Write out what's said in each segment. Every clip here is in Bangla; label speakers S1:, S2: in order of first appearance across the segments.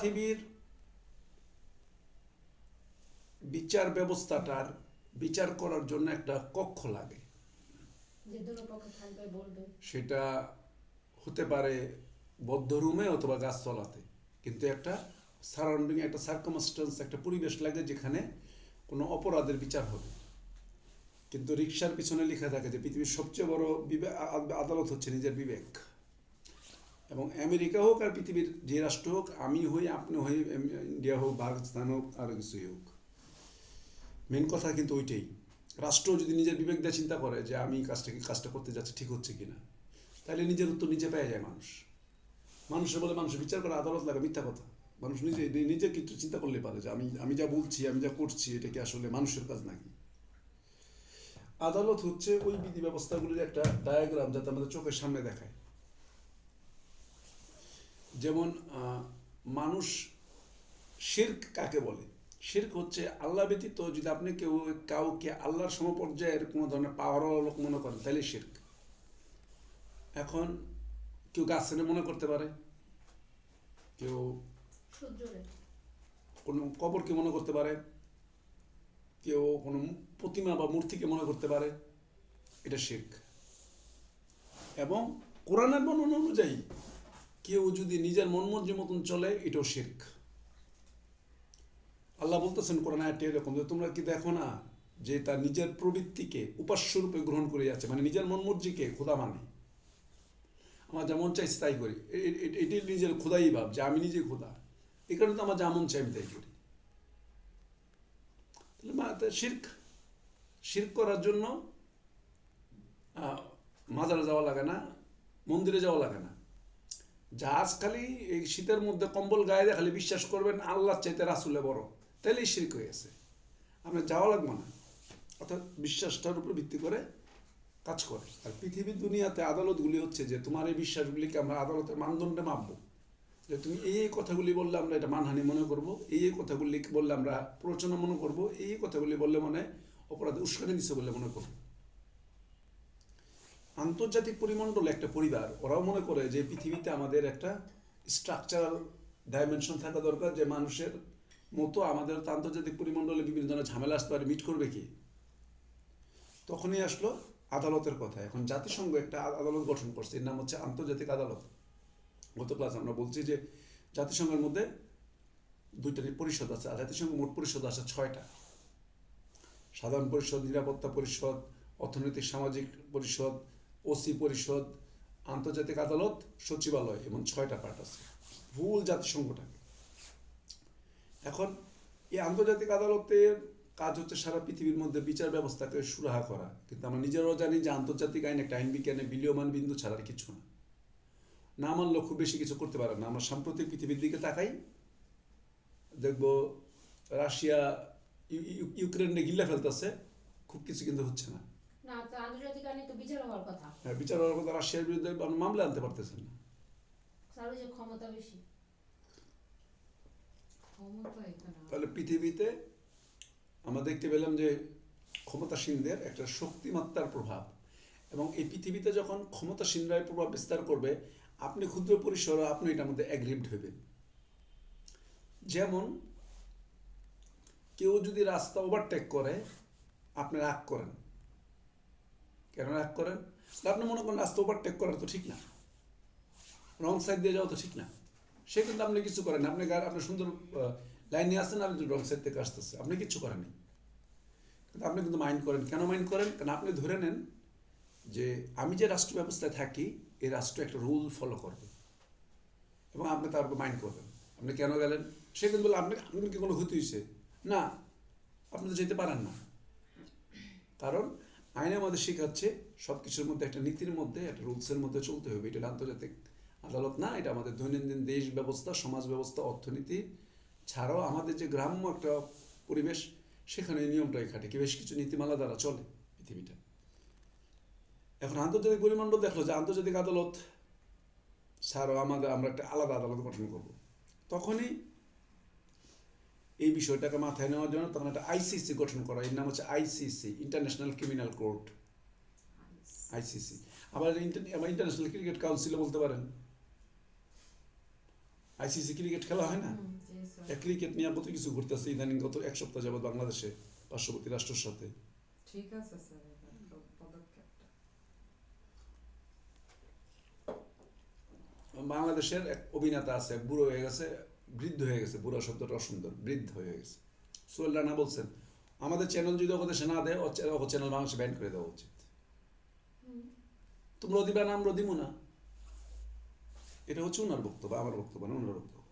S1: পৃথিবীর বিচার ব্যবস্থাটার বিচার করার জন্য একটা কক্ষ লাগে। সেটা হতে পারে বদ্ধ রুমে অথবা গাছতলাতে। কিন্তু একটা সারাউন্ডিং একটা সার্কামস্টেন্স একটা পরিবেশ লাগে যেখানে কোনো অপরাধের বিচার হবে। কিন্তু রিক্সার পিছনে লেখা থাকে যে পৃথিবীর সবচেয়ে বড় বিবে- আ- আ- আদালত হচ্ছে নিজের বিবেক। এবং আমেরিকা হোক আর পৃথিবীর যে রাষ্ট্র হোক, আমি হই, আপনি হই ইন্ডিয়া হোক, পাকিস্তান হোক, আর কিছুই হোক। মেন কথা কিন্তু ওইটাই। রাষ্ট্র যদি নিজের বিবেক দিয়ে চিন্তা করে যে আমি কাজটা কি, কাজটা করতে যাচ্ছি, ঠিক হচ্ছে কিনা, তাহলে নিজের উত্তর নিজে পেয়ে যায় মানুষ। মানুষের বলে মানুষ বিচার করে, আদালত লাগে, মিথ্যা কথা। মানুষ নিজে নিজে কিছু চিন্তা করলে পারে যে আমি আমি যা বলছি, আমি যা করছি, এটা কি আসলে মানুষের কাজ নাকি? আদালত হচ্ছে ওই বিধি ব্যবস্থাগুলির একটা ডায়াগ্রাম যাতে আমাদের চোখের সামনে দেখায়। যেমন মানুষ শির্ক কাকে বলে? শির্ক হচ্ছে আল্লাহ ব্যতীত যদি আপনি কেউ, কাউকে আল্লাহর সমপর্যায়ের কোনো ধরনের পাওয়ার লোক মনে করেন, তাহলে শির্ক। এখন কেউ গাছের মনে করতে পারে। কেউ কোনো কবরকে মনে করতে পারে। কেউ কোনো প্রতিমা বা মূর্তিকে মনে করতে পারে। এটা শির্ক। এবং কোরআনের বর্ণনা অনুযায়ী কেউ যদি নিজের মন মর্জি মতন চলে, এটাও শির্ক। আল্লাহ বলতেছেন কোরআন আয়াতটি এরকম, যে তোমরা কি দেখো না যে তার নিজের প্রবৃত্তিকে উপাস্য রূপে গ্রহণ করে যাচ্ছে? মানে নিজের মন মর্জিকে খোদা মানে। আমার যেমন চাইছে তাই করি। এ- এ- এ- এটি নিজের খোদাই ভাব, যে আমি নিজে খোদা। এই কারণে তো আমার যেমন চাই আমি তাই করি। শির্ক শির্ক করার জন্য মাজারে যাওয়া লাগে না, মন্দিরে যাওয়া লাগে না। জাহাজ খালি এই শীতের মধ্যে কম্বল গায়ে খালি বিশ্বাস করবেন আল্লাহ চাইতে রাসুলে বড়। তাইলেই শির্ক হয়ে গেছে। আপনার যাওয়া লাগবে না। অর্থাৎ বিশ্বাসটার উপর ভিত্তি করে কাজ করে। আর পৃথিবীর দুনিয়াতে আদালতগুলি হচ্ছে যে, তোমার এই বিশ্বাসগুলিকে আমরা আদালতের মানদণ্ডে মাপবো। যে তুমি এই এই কথাগুলি বললে আমরা এটা মানহানি মনে করব, এই এই কথাগুলি বললে আমরা প্ররোচনা মনে করব, এই কথাগুলি বললে মনে অপরাধে উস্কানি দিচ্ছে বলে মনে করব। আন্তর্জাতিক পরিমণ্ডল একটা পরিবার, ওরাও মনে করে যে পৃথিবীতে আমাদের একটা স্ট্রাকচারাল ডাইমেনশন থাকা দরকার যে মানুষের মতো আমাদের আন্তর্জাতিক পরিমণ্ডলে বিভিন্ন ধরনের ঝামেলা আসতে পারে মিট করবে কি? তখনই আসলো আদালতের কথা। এখন জাতিসংঘ একটা আদালত গঠন করছে, এর নাম হচ্ছে আন্তর্জাতিক আদালত। গত ক্লাস আমরা বলছি যে জাতিসংঘের মধ্যে দুইটা পরিষদ আছে, আর জাতিসংঘ মোট পরিষদ আছে ছয়টা। সাধারণ পরিষদ, নিরাপত্তা পরিষদ, অর্থনৈতিক, সামাজিক পরিষদ ওসি পরিষদ, আন্তর্জাতিক আদালত, সচিবালয় এবং ছয়টা পার্ট আছে। ভুল জাতিসংঘটাকে। এখন এই আন্তর্জাতিক আদালতের কাজ হচ্ছে সারা পৃথিবীর মধ্যে বিচার ব্যবস্থাকে সুরাহা করা। কিন্তু আমরা নিজেরাও জানি যে আন্তর্জাতিক আইন একটা আইন বিজ্ঞানে বিলীয়মান বিন্দু ছাড়া আর কিছু না। না মানলেও খুব বেশি কিছু করতে পারে না। আমরা সাম্প্রতিক পৃথিবীর দিকে তাকাই, দেখব রাশিয়া, ইউ- ইউ- ইউক্রেনে গিল্লা ফেলতেছে, খুব কিছু কিন্তু হচ্ছে না।
S2: না আন্তর্জাতিক আইনে তো বিচার হওয়ার কথা।
S1: হ্যাঁ, বিচার হওয়ার কথা রাশিয়ার বিরুদ্ধে মামলা আনতে পারতেছেন না। তাহলে পৃথিবীতে আমরা দেখতে পেলাম যে ক্ষমতাসীনদের একটা শক্তিমাত্রার প্রভাব। এবং এই পৃথিবীতে যখন ক্ষমতাসীনরাই প্রভাব বিস্তার করবে আপনি ক্ষুদ্র পরিসরে আপনি এটার মধ্যে অ্যাগ্রিভড হবেন যেমন কেউ যদি রাস্তা ওভারটেক করে আপনি রাগ করেন। কেন রাগ করেন? আপনি মনে করেন রাস্তা ওভারটেক করা তো ঠিক না। রং সাইড দিয়ে যাওয়া তো ঠিক না। সে কিন্তু আপনি কিছু করেন। আপনি আপনি সুন্দর লাইন নিয়ে আসছেন, আপনি রং সাইড থেকে আসতেছে। আপনি কিচ্ছু করেননি কিন্তু আপনি কিন্তু মাইন্ড করেন। কেন মাইন্ড করেন? কারণ আপনি ধরে নেন যে আমি যে রাষ্ট্র ব্যবস্থায় থাকি, এই রাষ্ট্র একটা রুল ফলো করবে। এবং আপনি তার উপর মাইন্ড করবেন। আপনি কেন গেলেন? সে কিন্তু বলে, আপনি আপনার কি কোনো ক্ষতি হয়েছে না। আপনি তো যেতে পারেন না। কারণ আইনে আমাদের শেখাচ্ছে সব কিছুর মধ্যে একটা নীতির মধ্যে, একটা রুলসের মধ্যে চলতে হবে। এটা আন্তর্জাতিক আদালত না, এটা আমাদের দৈনন্দিন দেশ ব্যবস্থা সমাজ ব্যবস্থা অর্থনীতি ছাড়াও আমাদের যে গ্রাম্য একটা পরিবেশ, সেখানে নিয়মটাই খাটে কি বেশ কিছু নীতিমালা দ্বারা চলে পৃথিবীটা। এখন আন্তর্জাতিক পরিমণ্ডল দেখল যে আন্তর্জাতিক আদালত ছাড়াও আমাদের, আমরা একটা আলাদা আদালত গঠন করব। তখনই এই বিষয়টাকে মাথায় নেওয়ার জন্য তখন একটা আইসিসি গঠন করা এর নাম হচ্ছে ICC international criminal court ICC. আবার আবার ইন্টারন্যাশনাল ক্রিকেট কাউন্সিলও বলতে পারেন। আইসিসি ক্রিকেট খেলা হয় না? ক্রিকেট নিয়ে কত কিছু ঘুরতেছে ইদানিং গত এক সপ্তাহ যাবত বাংলাদেশে পার্শ্ববর্তী রাষ্ট্রের সাথে।
S3: ঠিক আছে স্যার
S1: বাংলাদেশের এক অভিনেতা আছে বুড়ো হয়ে গেছে বৃদ্ধ হয়ে গেছে বুড়ো শব্দটা অসুন্দর বৃদ্ধ হয়ে গেছে। সোহেল রানা বলছেন আমাদের চ্যানেল যদি ওকে দেশে না দেয় ও চ্যানেল বাংলাদেশে ব্যান করে দেওয়া উচিত। তোমরা দিবা না আমরা দিব না। এটা হচ্ছে ওনার বক্তব্য আমার বক্তব্য না ওনার বক্তব্য।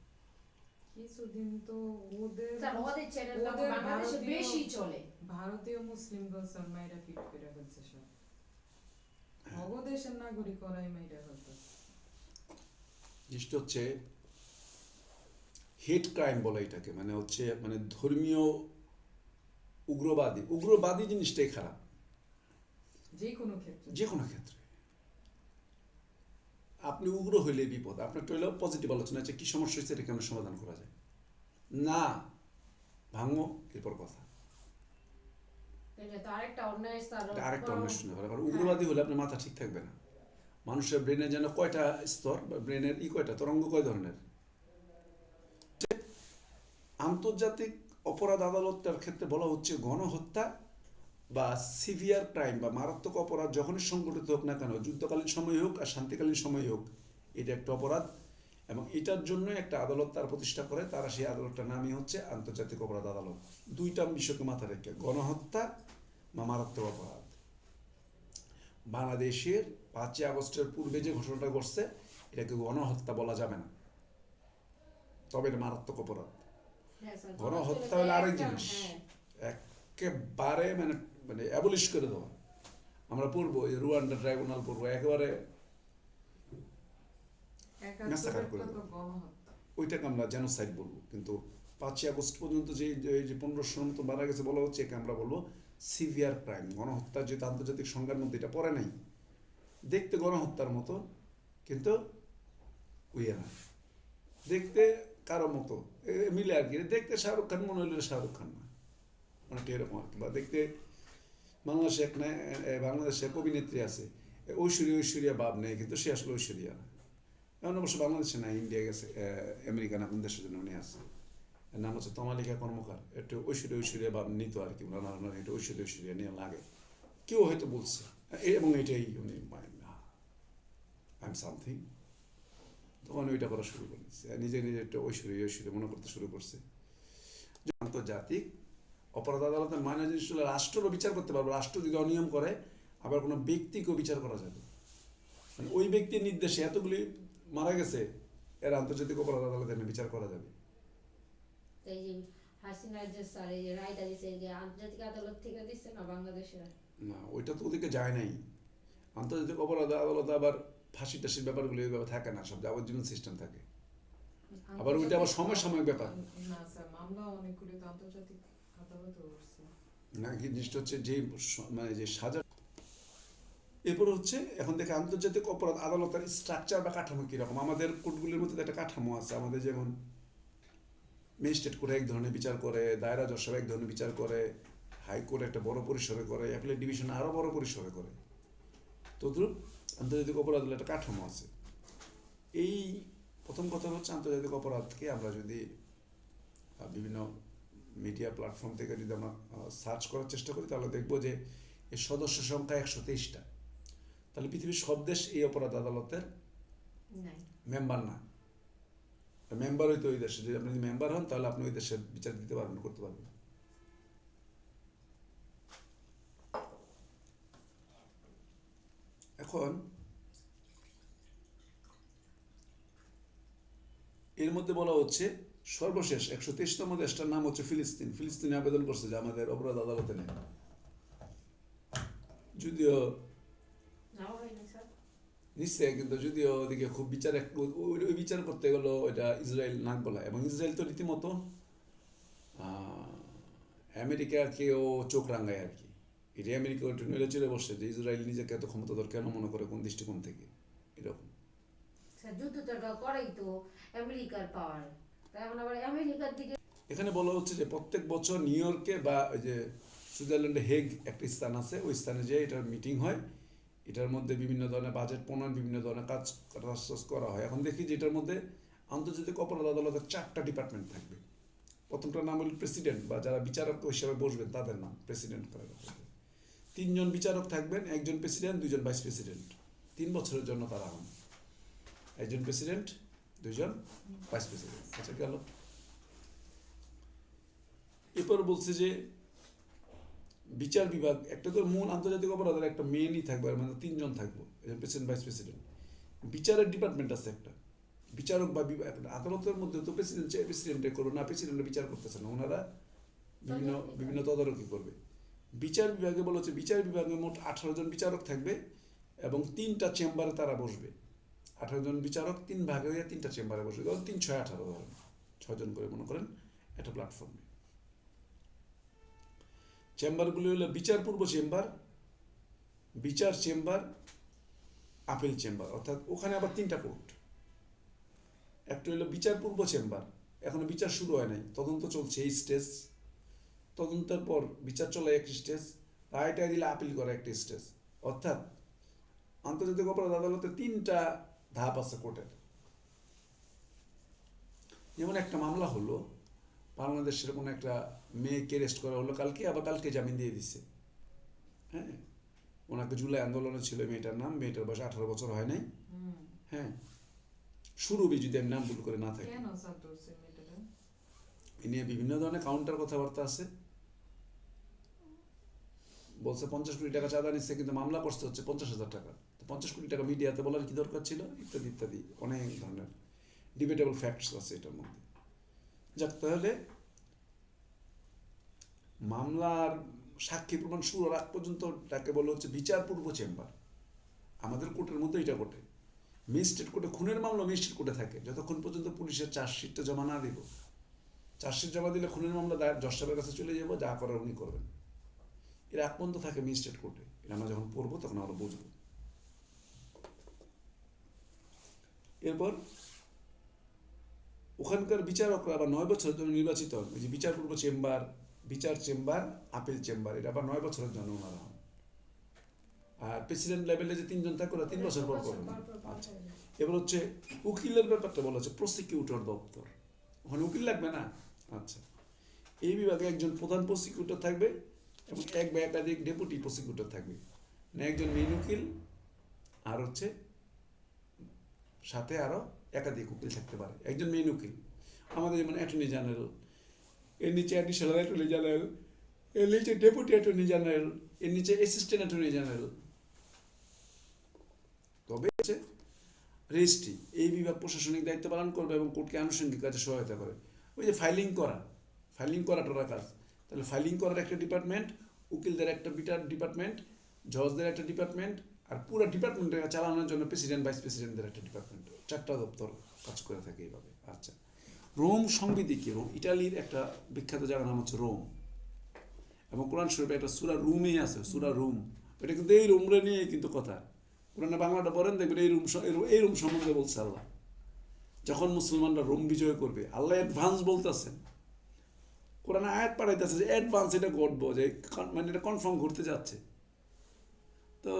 S3: কিছুদিন তো ওদের
S2: বাংলাদেশে
S3: ভারতীয়-
S2: বেশি চলে।
S3: ভারতীয় মুসলিমগণ স্যার মাইরা পিট করে ফেলছে সব। নাগরিক ওরাই মাইরা ফেলতে
S1: জিনিসটা হচ্ছে হেট ক্রাইম বলে এটাকে মানে হচ্ছে মানে ধর্মীয় উগ্রবাদী উগ্রবাদী জিনিসটাই খারাপ।
S3: যে কোনো ক্ষেত্রে।
S1: যে কোনো ক্ষেত্রে। আপনি উগ্র হইলে বিপদ। আপনার হইলেও পজিটিভ আলোচনা আছে কি সমস্যা হচ্ছে এটা কেমন সমাধান করা যায়। না ভাঙো এরপর কথা।
S2: আরেকটা অন্যায়
S1: অন্য পারে। কারণ উগ্রবাদী হলে আপনার মাথা ঠিক থাকবে না। মানুষের ব্রেনের যেন কয়টা স্তর বা ব্রেনের ই কয়টা? তরঙ্গ কয় ধরনের? আন্তর্জাতিক অপরাধ আদালতটার ক্ষেত্রে বলা হচ্ছে গণহত্যা বা সিভিয়ার ক্রাইম বা মারাত্মক অপরাধ যখনই সংগঠিত হোক না কেন, যুদ্ধকালীন সময় হোক আর শান্তিকালীন সময় হোক, এটা একটা অপরাধ এবং এটার জন্য একটা আদালত তার প্রতিষ্ঠা করে, তারা সেই আদালতটার নামই হচ্ছে আন্তর্জাতিক অপরাধ আদালত। দুইটা বিষয়কে মাথায় রেখে, গণহত্যা বা মারাত্মক অপরাধ। বাংলাদেশের পাঁচই আগস্টের পূর্বে যে ঘটনাটা ঘটছে, এটাকে গণহত্যা বলা যাবে না। তবে এটা মারাত্মক অপরাধ। গণহত্যা হলো আরেক জিনিস। একেবারে মানে মানে অ্যাবলিশ করে দেওয়া আমরা পড়ব এই রুয়ান্ডা ট্রাইব্যুনাল পড়ব একেবারে করে দেবে। ওইটাকে আমরা জেনোসাইড বলব কিন্তু পাঁচই আগস্ট পর্যন্ত যে যে পনেরোশোর মতো মারা গেছে বলা হচ্ছে একে আমরা বলব সিভিয়ার ক্রাইম গণহত্যা যেহেতু আন্তর্জাতিক সংজ্ঞার মধ্যে এটা পড়ে নাই দেখতে গণহত্যার মতো কিন্তু উইয়ে না দেখতে কারও মতো। মিলে আর কি। দেখতে শাহরুখ খান মনে হলো শাহরুখ খান না। এরকম আর কি। বা দেখতে বাংলাদেশে এক বাংলাদেশে এক অভিনেত্রী আছে। এ, ঐশ্বরিয়া ভাব নেই কিন্তু সে আসলে ঐশ্বরিয়া। না এখন অবশ্য বাংলাদেশে না ইন্ডিয়া গেছে আহ, আমেরিকা না কোন দেশের জন্য উনি আছে। নাম হচ্ছে তমালিকা কর্মকার। একটু ঐশ্বর্য ঐশ্বরিয়া বা নিত আর কি। ওনার ওনার একটু ঐশ্বর্য ঐশ্বর্য নিয়ে লাগে। কেউ হয়তো বলছে। এবং এটাই উনি আই এম সামথিং তখন ওইটা করা শুরু করে দিচ্ছে আর নিজে নিজে একটা ঐশ্বরী ঐশ্বর্য মনে করতে শুরু করছে। আন্তর্জাতিক অপরাধ আদালতের মানে জিনিস হলো রাষ্ট্রও বিচার করতে পারবে। রাষ্ট্র যদি অনিয়ম করে আবার কোনো ব্যক্তিকেও বিচার করা যাবে। মানে ওই ব্যক্তির নির্দেশে এতগুলি মারা গেছে এর আন্তর্জাতিক অপরাধ আদালতে বিচার করা যাবে।
S2: না
S1: ওইটা তো ওদিকে যায় নাই। আন্তর্জাতিক অপরাধ আদালত আবার ফাঁসি টাসির ব্যাপারগুলো এইভাবে থাকে না সব যাবজ্জীবন সিস্টেম থাকে। আবার ওইটা আবার সময় সাময়িক ব্যাপার।
S3: না
S1: কি জিনিসটা হচ্ছে যে মানে যে সাজা এরপর হচ্ছে এখন থেকে আন্তর্জাতিক অপরাধ আদালতের স্ট্রাকচার বা কাঠামো কীরকম? আমাদের কোর্টগুলির মধ্যে একটা কাঠামো আছে। আমাদের যেমন ম্যাজিস্ট্রেট করে এক ধরনের বিচার করে দায়রা জজ এক ধরনের বিচার করে হাইকোর্ট একটা বড় পরিসরে করে অ্যাপিলেট ডিভিশন আরও বড় পরিসরে করে। তদ্রুপ আন্তর্জাতিক অপরাধের একটা কাঠামো আছে। এই প্রথম কথা হচ্ছে আন্তর্জাতিক অপরাধকে আমরা যদি বিভিন্ন মিডিয়া প্ল্যাটফর্ম থেকে যদি আমরা সার্চ করার চেষ্টা করি তাহলে দেখব যে এর সদস্য সংখ্যা একশো তেইশটা। তাহলে পৃথিবীর সব দেশ এই অপরাধ আদালতের মেম্বার না। মেম্বার হইতে ওই দেশে যদি আপনি মেম্বার হন তাহলে আপনি ওই দেশের বিচার দিতে পারবেন করতে পারবেন। এখন এর মধ্যে বলা হচ্ছে সর্বশেষ একশো তেইশতম দেশটার নাম হচ্ছে ফিলিস্তিন। ফিলিস্তিনে আবেদন করছে যে আমাদের অপরাধ আদালতে নেই। যদিও নিশ্চয় কিন্তু যদিও ওদিকে খুব বিচার একটু ওই- বিচার করতে গেলো এটা ইসরায়েল নাক বলা। এবং ইসরায়েল তো রীতিমতো আহ, আমেরিকাকেও চোখ রাঙায় আর কি। এটা আমেরিকা একটু নেড়ে চড়ে বসে যে ইসরায়েল নিজেকে এত ক্ষমতাধর কেন মনে করে? কোন দৃষ্টিকোণ থেকে? এরকম।
S2: যুদ্ধটা করেই তো আমেরিকার পাওয়ার এখন আবার আমেরিকার দিকে
S1: এখানে বলা হচ্ছে যে প্রত্যেক বছর নিউ ইয়র্কে বা ওই যে সুইজারল্যান্ডে হেগ একটা স্থান আছে ওই স্থানে যে এটার মিটিং হয়। এটার মধ্যে বিভিন্ন ধরনের বাজেট প্রণয়ন বিভিন্ন ধরনের কাজ করা হয়। এখন দেখি যে এটার মধ্যে আন্তর্জাতিক অপরাধ আদালতের চারটা ডিপার্টমেন্ট থাকবে। প্রথমটার নাম হল প্রেসিডেন্ট বা যারা বিচারক হিসেবে বসবেন তাদের নাম প্রেসিডেন্ট করে। তিনজন বিচারক থাকবেন একজন প্রেসিডেন্ট দুজন ভাইস প্রেসিডেন্ট। তিন বছরের জন্য তারা হন। একজন প্রেসিডেন্ট দুজন ভাইস প্রেসিডেন্ট। আচ্ছা গেল এরপর বলছে যে বিচার বিভাগ একটা তো মূল আন্তর্জাতিক অপরাধের একটা মেনই থাকবে আর মানে তিনজন থাকব একজন প্রেসিডেন্ট ভাইস প্রেসিডেন্ট। বিচারের ডিপার্টমেন্ট আছে একটা। বিচারক বা আদালতের মধ্যে তো প্রেসিডেন্ট প্রেসিডেন্টে করো না প্রেসিডেন্ট বিচার করতেছে না। ওনারা বিভিন্ন বিভিন্ন তদারকি করবে। বিচার বিভাগে বলা হচ্ছে বিচার বিভাগে মোট আঠারো জন বিচারক থাকবে এবং তিনটা চেম্বারে তারা বসবে। আঠারো জন বিচারক, তিন ভাগে হয়ে তিনটা চেম্বারে বসবে। ধরুন তিন, ছয়, আঠারো ধরেন ছয়জন করে মনে করেন একটা প্ল্যাটফর্মে চেম্বারগুলি হলো বিচারপূর্ব চেম্বার, বিচার চেম্বার, আপিল চেম্বার। অর্থাৎ ওখানে আবার তিনটা কোর্ট। একটা হলো বিচারপূর্ব চেম্বার। এখনও বিচার শুরু হয় নাই। তদন্ত চলছে এই স্টেজ। তদন্তের পর বিচার চলে একটি স্টেজ রায়টা দিলে আপিল করা একটি স্টেজ। অর্থাৎ আন্তর্জাতিক অপরাধ আদালতে তিনটা ধাপ আছে কোর্টের। যেমন একটা মামলা হলো বাংলাদেশের কোনো একটা মেয়েকে রেস্ট করা হলো কালকে আবার কালকে জামিন দিয়ে দিছে। হ্যাঁ? ওনাকে জুলাই আন্দোলনে ছিল মেয়েটার নাম মেয়েটার বয়স আঠারো বছর হয় নাই। হ্যাঁ? সুরভি যদি আমি নাম ভুল করে না থাকি। এ নিয়ে বিভিন্ন ধরনের কাউন্টার কথাবার্তা আছে। বলছে, পঞ্চাশ কোটি টাকা চাঁদা নিচ্ছে, কিন্তু মামলা করতে হচ্ছে পঞ্চাশ হাজার টাকা। তো পঞ্চাশ কোটি টাকা মিডিয়াতে বলার কি দরকার ছিল? ইত্যাদি ইত্যাদি, অনেক ধরনের ডিবেটেবল ফ্যাক্টস আছে এটার মধ্যে। যাক, তাহলে মামলার সাক্ষী প্রমাণ শুরু আগ পর্যন্ত তাকে বলা হচ্ছে বিচারপূর্ব চেম্বার। আমাদের কোর্টের মধ্যে এটা কোর্টে ম্যাজিস্ট্রেট কোর্টে খুনের মামলা ম্যাজিস্ট্রেট কোর্টে থাকে। যতক্ষণ পর্যন্ত পুলিশের চার্জশিটটা জমা না দিব, চার্জশিট জমা দিলে খুনের মামলা দায়ের, জজ সাহেবের কাছে চলে যাব, যা করার উনি করবেন। এর এক পর্যন্ত থাকে ম্যাজিস্ট্রেট কোর্টে এটা আমরা যখন পড়ব তখন আমরা বুঝব। এরপর ওখানকার বিচারকরা আবার নয় বছরের জন্য নির্বাচিত হন। যে বিচারপূর্ব চেম্বার বিচার চেম্বার আপিল চেম্বার এটা আবার নয় বছরের জন্য ওনারা হন। আর প্রেসিডেন্ট লেভেলে যে তিনজন থাকে ওরা তিন বছর পর করবেন আচ্ছা। এবার হচ্ছে উকিলের ব্যাপারটা বলা হচ্ছে প্রসিকিউটর দপ্তর। ওখানে উকিল লাগবে না? আচ্ছা। এই বিভাগে একজন প্রধান প্রসিকিউটর থাকবে এবং এক বা একাধিক ডেপুটি প্রসিকিউটর থাকবে। মানে একজন মেইন উকিল, আর হচ্ছে সাথে আরও একাধিক উকিল থাকতে পারে। একজন মেইন উকিল। আমাদের যেমন অ্যাটর্নি জেনারেল, এর নিচে অ্যাডিশনাল অ্যাটর্নি জেনারেল এর নিচে ডেপুটি অ্যাটর্নি জেনারেল এর নিচে অ্যাসিস্ট্যান্ট অ্যাটর্নি জেনারেল তবে হচ্ছে রেজিস্ট্রি এই বিভাগ প্রশাসনিক দায়িত্ব পালন করবে এবং কোর্টকে আনুষঙ্গিক কাজে সহায়তা করে। ওই যে ফাইলিং করা ফাইলিং করা টোরা কাজ। তাহলে ফাইলিং করার একটা ডিপার্টমেন্ট উকিলদের একটা বিটার ডিপার্টমেন্ট জজদের একটা ডিপার্টমেন্ট, আর পুরো ডিপার্টমেন্টে চালানোর জন্য প্রেসিডেন্ট, ভাইস প্রেসিডেন্টদের একটা ডিপার্টমেন্ট। চারটা দপ্তর কাজ করে থাকে এইভাবে। আচ্ছা। রোম সংবিধি কি? রোম ইটালির একটা বিখ্যাত জায়গার নাম হচ্ছে রোম। এবং কোরআন শরীফে একটা সুরা রুমই আছে, সুরা রুম। এটা কিন্তু এই রুমরে নিয়ে কিন্তু কথা। কোরআনে বাংলাটা বলেন দেখবেন রুম এই রুম- এই রুম সম্বন্ধে বলছে আল্লাহ। যখন মুসলমানরা রোম বিজয় করবে, আল্লাহ অ্যাডভান্স বলতেছেন। কোরআনে আয়াত পাঠাইতেছে যে অ্যাডভান্স এটা ঘটবো, যে মানে এটা কনফার্ম ঘুরতে যাচ্ছে। তো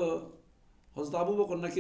S1: হজরত আবু বকর নাকি